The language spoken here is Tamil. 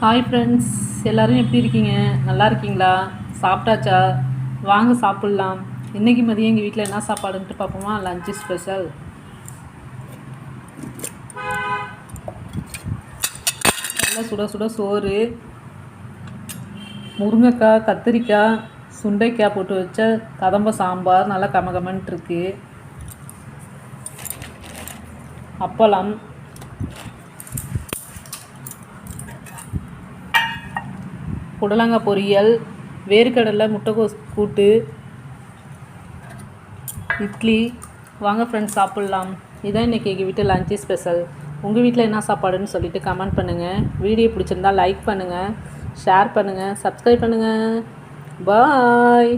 ஹாய் ஃப்ரெண்ட்ஸ் எல்லோரும் எப்படி இருக்கீங்க? நல்லா இருக்கீங்களா? சாப்பிட்டாச்சா? வாங்க சாப்பிட்லாம். இன்றைக்கி மதியம் எங்கள் வீட்டில் என்ன சாப்பாடுன்ட்டு பார்ப்போமா? லஞ்சு ஸ்பெஷல் நல்லா சுட சுட சோறு முருங்கைக்காய் கத்திரிக்காய் சுண்டைக்காய் போட்டு வச்ச கதம்ப சாம்பார் நல்லா கமகமன்ட்டுருக்கு அப்பளம் புடலங்காய் பொரியல் வேர்க்கடலை முட்டைக்கோஸ் கூட்டு இட்லி. வாங்க ஃப்ரெண்ட்ஸ் சாப்பிட்லாம். இதான் இன்றைக்கி எங்கள் வீட்டு லஞ்சு ஸ்பெஷல் உங்கள் வீட்டில் என்ன சாப்பாடுன்னு சொல்லிட்டு கமெண்ட் பண்ணுங்கள் வீடியோ பிடிச்சிருந்தா லைக் பண்ணுங்கள் ஷேர் பண்ணுங்கள் சப்ஸ்கிரைப் பண்ணுங்கள் பாய்